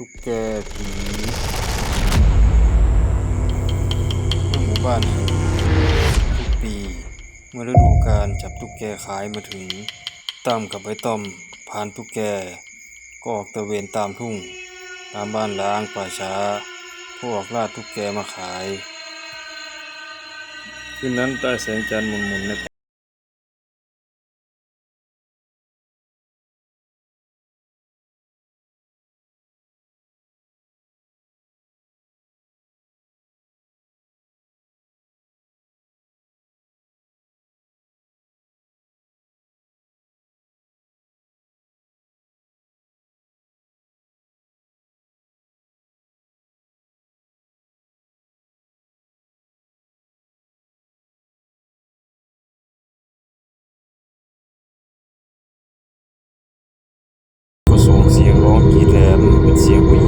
ตุ๊กแกผีหมู่บ้านทุกปี เมื่อฤดูกาลจับตุ๊กแกขายมาถึงตั้มกับไอ้ต้อมผ่านตุ๊กแก ก็ออกตะเวนตามทุ่ง ตามบ้านล้างป่าช้าพวกล่าตุ๊กแกมาขาย คืนนั้นใต้แสงจันทร์หมุนๆใน สีย